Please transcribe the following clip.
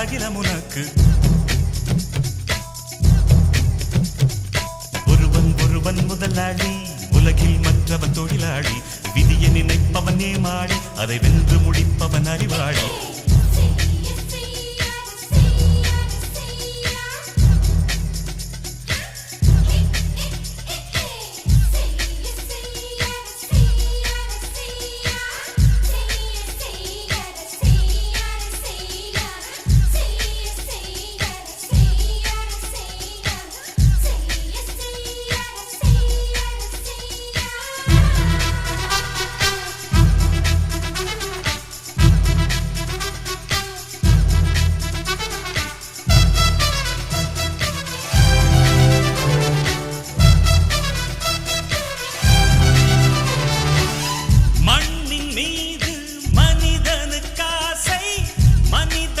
அகிலமுனக்கு ஒருவன் ஒருவன் முதலாளி உலகில் மற்றவன் தொழிலாளி. விதியை நினைப்பவன் ஏமாளி அதை வென்று முடிப்பவன் அறிவாளி.